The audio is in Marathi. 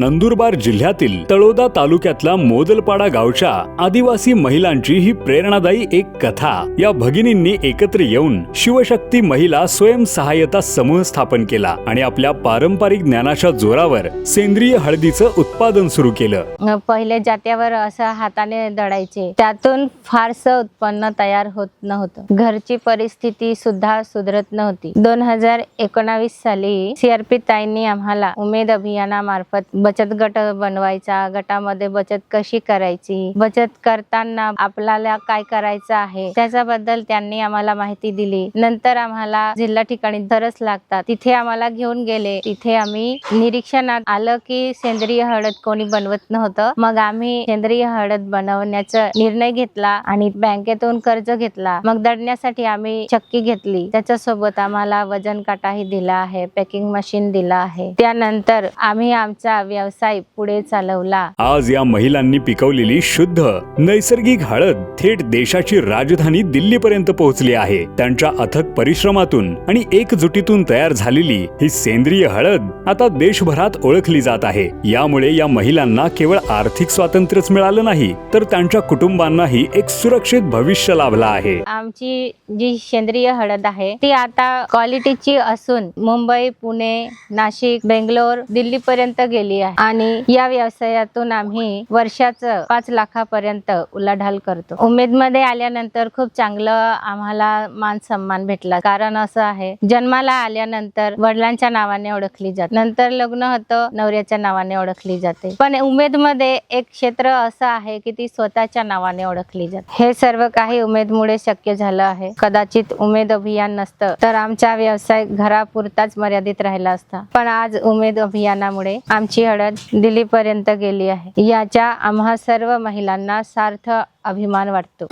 नंदुरबार जिल्ह्यातील तळोदा तालुक्यातल्या मोदलपाडा गावच्या आदिवासी महिलांची ही प्रेरणादायी एक कथा. या भगिनींनी एकत्र येऊन शिवशक्ती महिला स्वयंसहाय्यता समूह स्थापन केला आणि आपल्या पारंपरिक ज्ञानाच्या जोरावर सेंद्रिय हळदीचं उत्पादन सुरू केलं. पहिले जात्यावर असं हाताने दडायचे. त्यातून फारसं उत्पन्न तयार होत नव्हतं. घरची परिस्थिती सुद्धा सुधरत नव्हती. दोन हजार एकोणावीस साली सीआरपी ताईंनी आम्हाला उमेद अभियानामार्फत बचत गट बनवायचा गटामध्ये बचत कशी करायची? बचत करताना आपल्याला काय करायचं आहे? त्याच्याबद्दल त्यांनी आम्हाला माहिती दिली. नंतर आम्हाला जिल्हा ठिकाणी तरच लागतात. तिथे आम्हाला घेऊन गेले. तिथे आम्ही निरीक्षणात आलं की सेंद्रिय हळद कोणी बनवत नव्हतं. मग आम्ही सेंद्रिय हळद बनवण्याचा निर्णय घेतला आणि बँकेतून कर्ज घेतला. मग दडण्यासाठी आम्ही चक्की घेतली. त्याच्यासोबत आम्हाला वजन काटाही दिला आहे पॅकिंग मशीन दिला आहे. त्यानंतर आम्ही आमचा व्यवसाय पुढे चालवला. आज या महिलांनी पिकवलेली शुद्ध नैसर्गिक हळद थेट देशाची राजधानी दिल्लीपर्यंत पोहोचली आहे. त्यांच्या अथक परिश्रमातून आणि एकजुटीतून तयार झालेली ही सेंद्रिय हळद आता देशभरात ओळखली जात आहे. यामुळे या महिलांना केवळ आर्थिक स्वातंत्र्यच मिळालं नाही तर त्यांच्या कुटुंबांनाही एक सुरक्षित भविष्य लाभलं आहे. आमची जी सेंद्रिय हळद आहे ती आता क्वालिटीची असून मुंबई पुणे नाशिक बेंगलोर दिल्ली पर्यंत गेली आहे. आणि या व्यवसायातून आम्ही वर्षाचं पाच लाखापर्यंत उलाढाल करतो. उमेदमध्ये आल्यानंतर खूप चांगलं आम्हाला मान सन्मान भेटला. कारण असं आहे जन्माला आल्यानंतर वडिलांच्या नावाने ओळखली जाते. नंतर लग्न होतं नवऱ्याच्या नावाने ओळखली जाते. पण उमेदमध्ये एक क्षेत्र असं आहे की ती स्वतःच्या नावाने ओळखली जाते. हे सर्व काही उमेदमुळे शक्य झालं आहे. कदाचित उमेद अभियान नसतं तर आमचा व्यवसाय घरापुरताच मर्यादित राहिला असता. पण आज उमेद अभियानामुळे आमची लढत दिल्लीपर्यंत गेली आहे. याच्या आम्हा सर्व महिलांना सार्थ अभिमान वाटतो.